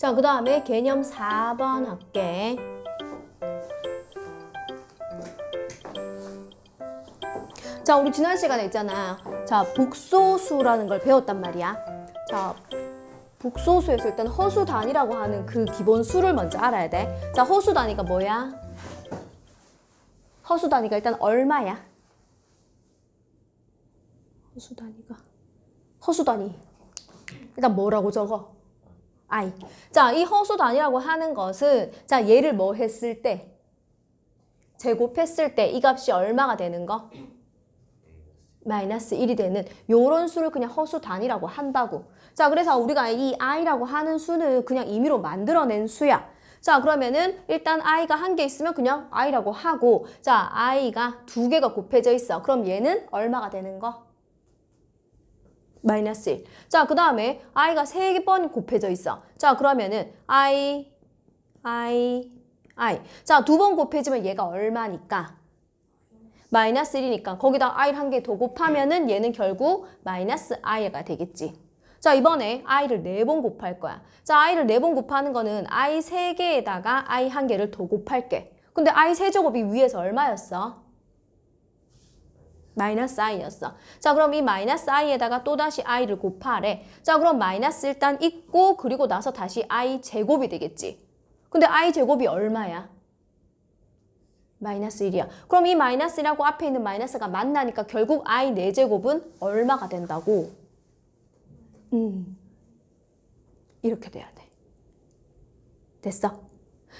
자, 그 다음에 개념 4번 할게. 자, 우리 지난 시간에 있잖아. 자, 복소수라는 걸 배웠단 말이야. 자, 복소수에서 일단 허수 단위라고 하는 그 기본 수를 먼저 알아야 돼. 자, 허수 단위가 뭐야? 허수 단위가 일단 얼마야? 허수 단위가 허수 단위. 일단 뭐라고 적어? I. 자, 이 허수 단위라고 하는 것은 자, 얘를 뭐 했을 때 제곱했을 때 이 값이 얼마가 되는 거? 마이너스 1이 되는 요런 수를 그냥 허수 단위라고 한다고. 자, 그래서 우리가 이 i라고 하는 수는 그냥 임의로 만들어낸 수야. 자, 그러면은 일단 i가 한 개 있으면 그냥 i라고 하고 자, i가 두 개가 곱해져 있어. 그럼 얘는 얼마가 되는 거? 마이너스 1. 자, 그 다음에 i가 세번 곱해져 있어. 자, 그러면은 i, i, i. 자, 두 번 곱해지면 얘가 얼마니까? 마이너스 1이니까 거기다 i를 한 개 더 곱하면은 얘는 결국 마이너스 i가 되겠지. 자, 이번에 i를 네 번 곱할 거야. 자, i를 네 번 곱하는 거는 i 세 개에다가 i 한 개를 더 곱할게. 근데 i 세제곱이 위에서 얼마였어? 마이너스 i였어. 자, 그럼 이 마이너스 i에다가 또다시 i를 곱하래. 자, 그럼 마이너스 일단 있고 그리고 나서 다시 i 제곱이 되겠지. 근데 i 제곱이 얼마야? 마이너스 1이야. 그럼 이 마이너스라고 앞에 있는 마이너스가 만나니까 결국 i 4제곱은 얼마가 된다고? 음. 이렇게 돼야 돼. 됐어?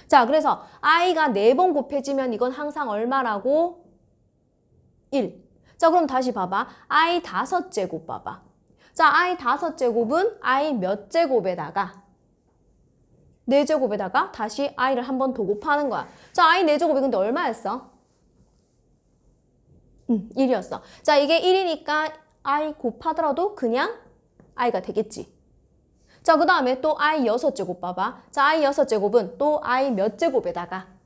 자, 그래서 i가 4번 곱해지면 이건 항상 얼마라고? 1. 자, 그럼 다시 봐봐. i 다섯 제곱 봐봐. 자, i 다섯 제곱은 i 몇 제곱에다가 4제곱에다가 다시 i를 한 번 더 곱하는 거야. 자, i 4제곱이 근데 얼마였어? 음, 1이었어. 자, 이게 1이니까 i 곱하더라도 그냥 i가 되겠지. 자, 그 다음에 또 i 6제곱 봐봐. 자, i 6제곱은 또 i 몇 제곱에다가?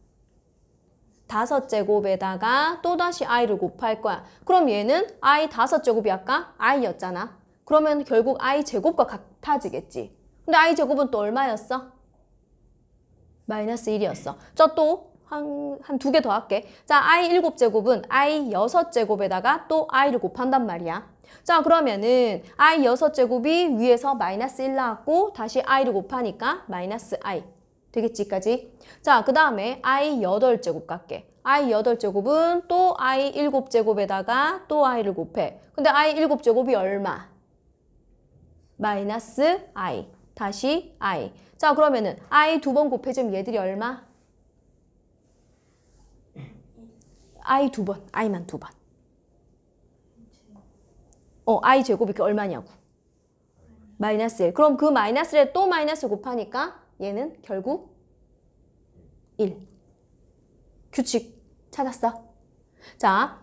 다섯 제곱에다가 또다시 i를 곱할 거야. 그럼 얘는 i 다섯 제곱이 아까 i였잖아. 그러면 결국 i 제곱과 같아지겠지. 근데 i 제곱은 또 얼마였어? 마이너스 1이었어. 자, 또 한, 한 두 개 더 할게. 자, i 7제곱은 i 6제곱에다가 또 i를 곱한단 말이야. 자, 그러면은 i 6제곱이 위에서 마이너스 1 나왔고 다시 i를 곱하니까 마이너스 i. 되겠지까지? 자, 그 다음에 i 8제곱 갈게. i 8제곱은 또 i 7제곱에다가 또 i를 곱해. 근데 i 7제곱이 얼마? 마이너스 i. 다시 i. 자, 그러면은 i 두 번 곱해지면 얘들이 얼마? i 두 번. i만 두 번. 어, i 제곱이 그 얼마냐고. 마이너스 1. 그럼 그 마이너스에 또 마이너스 곱하니까 얘는 결국 1. 규칙 찾았어? 자,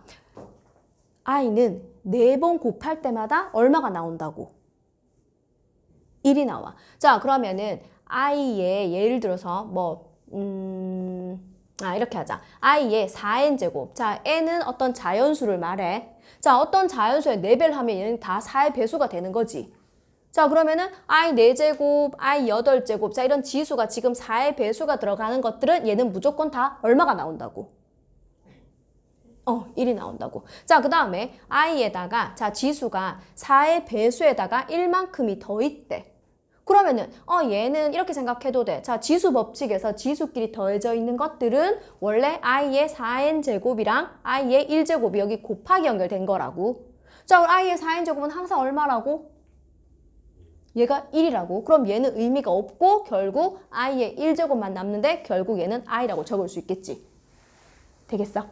i는 4번 곱할 때마다 얼마가 나온다고? 1이 나와. 자, 그러면은 i의 예를 들어서 뭐 음, 아, 이렇게 하자. i의 4n 제곱. 자, n은 어떤 자연수를 말해. 자, 어떤 자연수의 4배를 하면 얘는 다 4의 배수가 되는 거지. 자, 그러면은 i 4제곱, i 8제곱. 자, 이런 지수가 지금 4의 배수가 들어가는 것들은 얘는 무조건 다 얼마가 나온다고? 어, 1이 나온다고. 자, 그 다음에 i에다가 자, 지수가 4의 배수에다가 1만큼이 더 있대. 그러면은 어 얘는 이렇게 생각해도 돼. 자, 지수 법칙에서 지수끼리 더해져 있는 것들은 원래 i의 4n 제곱이랑 i의 1제곱이 여기 곱하기 연결된 거라고. 자, 그럼 i의 4n 제곱은 항상 얼마라고? 얘가 1이라고. 그럼 얘는 의미가 없고 결국 i의 1제곱만 남는데 결국 얘는 i라고 적을 수 있겠지. 되겠어?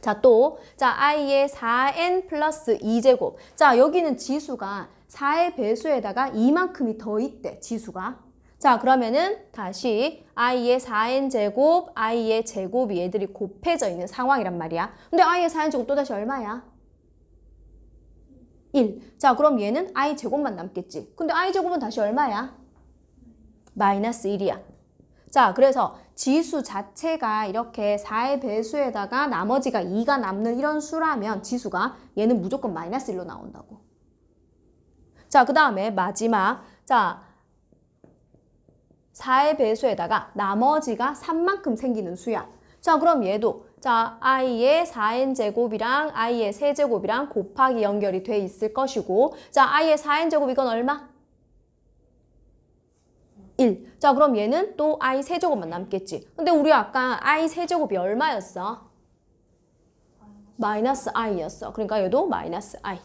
자, 또, 자, i의 4n 플러스 2제곱. 자, 여기는 지수가 4의 배수에다가 2만큼이 더 있대, 지수가. 자, 그러면은 다시 i의 4n 제곱, i의 제곱이 얘들이 곱해져 있는 상황이란 말이야. 근데 i의 4n 제곱 또다시 얼마야? 1. 자, 그럼 얘는 i 제곱만 남겠지. 근데 i 제곱은 다시 얼마야? 마이너스 1이야. 자, 그래서 지수 자체가 이렇게 4의 배수에다가 나머지가 2가 남는 이런 수라면 지수가 얘는 무조건 마이너스 1로 나온다고. 자, 그 다음에 마지막. 자, 4의 배수에다가 나머지가 3만큼 생기는 수야. 자, 그럼 얘도 자, i의 4n 제곱이랑 i의 세제곱이랑 곱하기 연결이 돼 있을 것이고 자, i의 4n 제곱 이건 얼마? 1. 자, 그럼 얘는 또 i 세제곱만 남겠지. 근데 우리 아까 i 세제곱이 얼마였어? 마이너스 i였어. 그러니까 얘도 마이너스 i.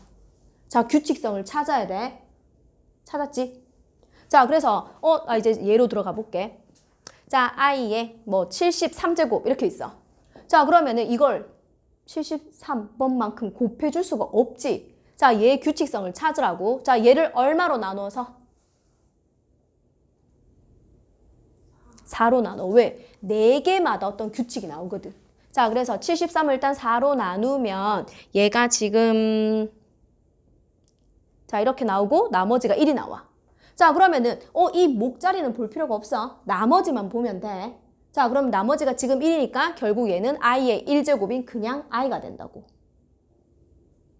자, 규칙성을 찾아야 돼. 찾았지? 자, 그래서 어, 아, 이제 예로 들어가 볼게. 자, i의 뭐 73제곱 이렇게 있어. 자, 그러면은 이걸 73번만큼 곱해줄 수가 없지. 자, 얘 규칙성을 찾으라고. 자, 얘를 얼마로 나누어서? 4로 나눠. 왜? 4개마다 어떤 규칙이 나오거든. 자, 그래서 73을 일단 4로 나누면 얘가 지금 자, 이렇게 나오고 나머지가 1이 나와. 자, 그러면은 어, 이 목자리는 볼 필요가 없어. 나머지만 보면 돼. 자, 그럼 나머지가 지금 1이니까 결국 얘는 i의 1제곱인 그냥 i가 된다고.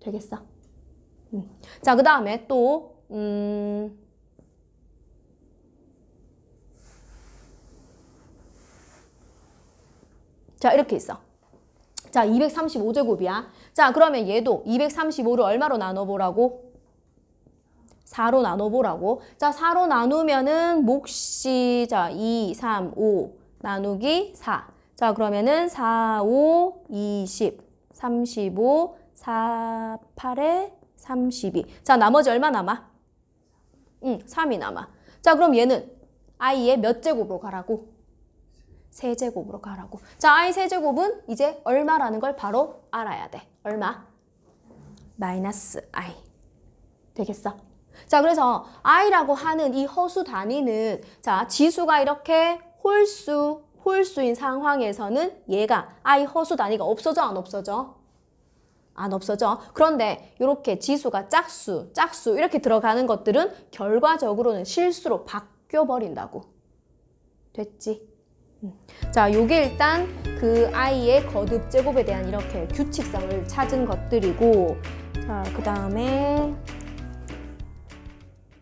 되겠어? 음. 자, 그 다음에 또 음... 자, 이렇게 있어. 자, 235제곱이야. 자, 그러면 얘도 235를 얼마로 나눠보라고? 4로 나눠보라고. 자, 4로 나누면은 몫이, 자, 2, 3, 5 나누기 4. 자, 그러면은 4, 5, 20, 35, 4, 8에 32. 자, 나머지 얼마 남아? 응, 3이 남아. 자, 그럼 얘는 i의 몇 제곱으로 가라고? 세제곱으로 가라고. 자, i 세제곱은 이제 얼마라는 걸 바로 알아야 돼. 얼마? 마이너스 i. 되겠어? 자, 그래서 i라고 하는 이 허수 단위는 자, 지수가 이렇게 홀수, 홀수인 상황에서는 얘가 i 허수 단위가 없어져 안 없어져? 안 없어져. 그런데 이렇게 지수가 짝수, 짝수 이렇게 들어가는 것들은 결과적으로는 실수로 바뀌어 버린다고. 됐지? 음. 자, 요게 일단 그 i의 거듭 제곱에 대한 이렇게 규칙성을 찾은 것들이고 자, 그 다음에